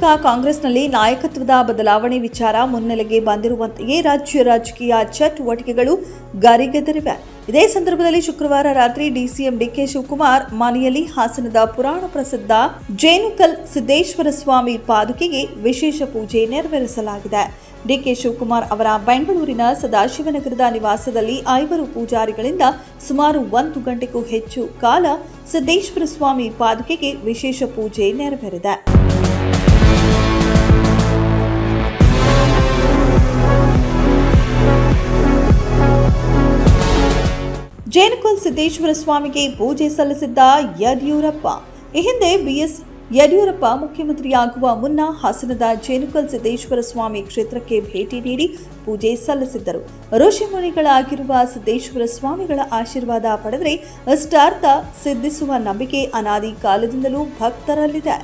ಕರ್ನಾಟಕ ಕಾಂಗ್ರೆಸ್ನಲ್ಲಿ ನಾಯಕತ್ವದ ಬದಲಾವಣೆ ವಿಚಾರ ಮುನ್ನೆಲೆಗೆ ಬಂದಿರುವಂತೆಯೇ ರಾಜ್ಯ ರಾಜಕೀಯ ಚಟುವಟಿಕೆಗಳು ಗರಿಗೆದರಿವೆ. ಇದೇ ಸಂದರ್ಭದಲ್ಲಿ ಶುಕ್ರವಾರ ರಾತ್ರಿ ಡಿಸಿಎಂ ಡಿಕೆ ಶಿವಕುಮಾರ್ ಮನೆಯಲ್ಲಿ ಹಾಸನದ ಪುರಾಣ ಪ್ರಸಿದ್ಧ ಜೇನುಕಲ್ ಸಿದ್ದೇಶ್ವರ ಸ್ವಾಮಿ ಪಾದುಕೆಗೆ ವಿಶೇಷ ಪೂಜೆ ನೆರವೇರಿಸಲಾಗಿದೆ. ಡಿಕೆ ಶಿವಕುಮಾರ್ ಅವರ ಬೆಂಗಳೂರಿನ ಸದಾಶಿವನಗರದ ನಿವಾಸದಲ್ಲಿ ಐವರು ಪೂಜಾರಿಗಳಿಂದ ಸುಮಾರು ಒಂದು ಗಂಟೆಗೂ ಹೆಚ್ಚು ಕಾಲ ಸಿದ್ದೇಶ್ವರ ಸ್ವಾಮಿ ಪಾದುಕೆಗೆ ವಿಶೇಷ ಪೂಜೆ ನೆರವೇರಿದೆ. ಸಿದ್ದೇಶ್ವರ ಸ್ವಾಮಿಗೆ ಪೂಜೆ ಸಲ್ಲಿಸಿದ್ದ ಯಡಿಯೂರಪ್ಪ. ಈ ಹಿಂದೆ ಬಿಎಸ್ ಯಡಿಯೂರಪ್ಪ ಮುಖ್ಯಮಂತ್ರಿಯಾಗುವ ಮುನ್ನ ಹಾಸನದ ಜೇನುಕಲ್ ಸಿದ್ದೇಶ್ವರ ಸ್ವಾಮಿ ಕ್ಷೇತ್ರಕ್ಕೆ ಭೇಟಿ ನೀಡಿ ಪೂಜೆ ಸಲ್ಲಿಸಿದ್ದರು. ಋಷಿಮುನಿಗಳಾಗಿರುವ ಸಿದ್ದೇಶ್ವರ ಸ್ವಾಮಿಗಳ ಆಶೀರ್ವಾದ ಪಡೆದರೆ ಅಷ್ಟಾರ್ಥ ಸಿದ್ಧಿಸುವ ನಂಬಿಕೆ ಅನಾದಿ ಕಾಲದಿಂದಲೂ ಭಕ್ತರಲ್ಲಿದೆ.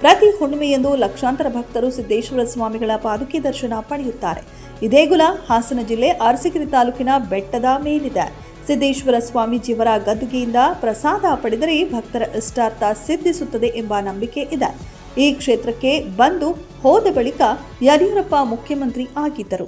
ಪ್ರತಿ ಹುಣ್ಣಿಮೆಯಂದು ಲಕ್ಷಾಂತರ ಭಕ್ತರು ಸಿದ್ದೇಶ್ವರ ಸ್ವಾಮಿಗಳ ಪಾದುಕೆ ದರ್ಶನ ಪಡೆಯುತ್ತಾರೆ. ಇದೇ ಗುಲ ಹಾಸನ ಜಿಲ್ಲೆ ಅರಸೀಕೆರೆ ತಾಲೂಕಿನ ಬೆಟ್ಟದ ಮೇಲಿದೆ. ಸಿದ್ದೇಶ್ವರ ಸ್ವಾಮೀಜಿಯವರ ಗದ್ದುಗೆಯಿಂದ ಪ್ರಸಾದ ಪಡೆದರೆ ಭಕ್ತರ ಇಷ್ಟಾರ್ಥ ಸಿದ್ಧಿಸುತ್ತದೆ ಎಂಬ ನಂಬಿಕೆ ಇದೆ. ಈ ಕ್ಷೇತ್ರಕ್ಕೆ ಬಂದು ಹೋದ ಬಳಿಕ ಯಡಿಯೂರಪ್ಪ ಮುಖ್ಯಮಂತ್ರಿ ಆಗಿದ್ದರು.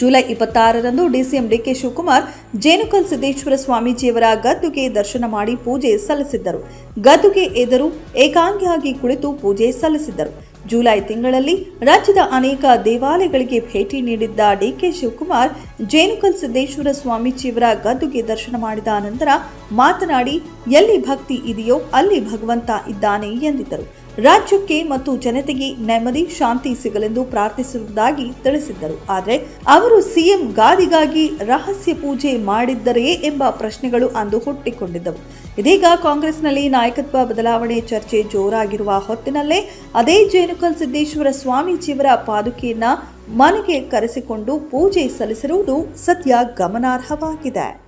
ಜುಲೈ ಇಪ್ಪತ್ತಾರರಂದು ಡಿಸಿಎಂ ಡಿಕೆ ಶಿವಕುಮಾರ್, ಜೇನುಕಲ್ ಸಿದ್ದೇಶ್ವರ ಸ್ವಾಮೀಜಿಯವರ ಗದ್ದುಗೆ ದರ್ಶನ ಮಾಡಿ ಪೂಜೆ ಸಲ್ಲಿಸಿದ್ದರು. ಗದ್ದುಗೆ ಎದುರು ಏಕಾಂಗಿಯಾಗಿ ಕುಳಿತು ಪೂಜೆ ಸಲ್ಲಿಸಿದ್ದರು. ಜುಲೈ ತಿಂಗಳಲ್ಲಿ ರಾಜ್ಯದ ಅನೇಕ ದೇವಾಲಯಗಳಿಗೆ ಭೇಟಿ ನೀಡಿದ್ದ ಡಿಕೆ ಶಿವಕುಮಾರ್, ಜೇನುಕಲ್ ಸಿದ್ದೇಶ್ವರ ಸ್ವಾಮೀಜಿಯವರ ಗದ್ದುಗೆ ದರ್ಶನ ಮಾಡಿದ ನಂತರ ಮಾತನಾಡಿ, ಎಲ್ಲಿ ಭಕ್ತಿ ಇದೆಯೋ ಅಲ್ಲಿ ಭಗವಂತ ಇದ್ದಾನೆ ಎಂದಿದ್ದರು. ರಾಜ್ಯಕ್ಕೆ ಮತ್ತು ಜನತೆಗೆ ನೆಮ್ಮದಿ, ಶಾಂತಿ ಸಿಗಲೆಂದು ಪ್ರಾರ್ಥಿಸುವುದಾಗಿ ತಿಳಿಸಿದ್ದರು. ಆದರೆ ಅವರು ಸಿಎಂ ಗಾದಿಗಾಗಿ ರಹಸ್ಯ ಪೂಜೆ ಮಾಡಿದ್ದರೆಯೇ ಎಂಬ ಪ್ರಶ್ನೆಗಳು ಅಂದು ಹುಟ್ಟಿಕೊಂಡಿದ್ದವು. ಇದೀಗ ಕಾಂಗ್ರೆಸ್ನಲ್ಲಿ ನಾಯಕತ್ವ ಬದಲಾವಣೆ ಚರ್ಚೆ ಜೋರಾಗಿರುವ ಹೊತ್ತಿನಲ್ಲೇ ಅದೇ ಜೇನುಕಲ್ ಸಿದ್ದೇಶ್ವರ ಸ್ವಾಮೀಜಿಯವರ ಪಾದುಕೆಯನ್ನ ಮನೆಗೆ ಕರೆಸಿಕೊಂಡು ಪೂಜೆ ಸಲ್ಲಿಸಿರುವುದು ಸದ್ಯ ಗಮನಾರ್ಹವಾಗಿದೆ.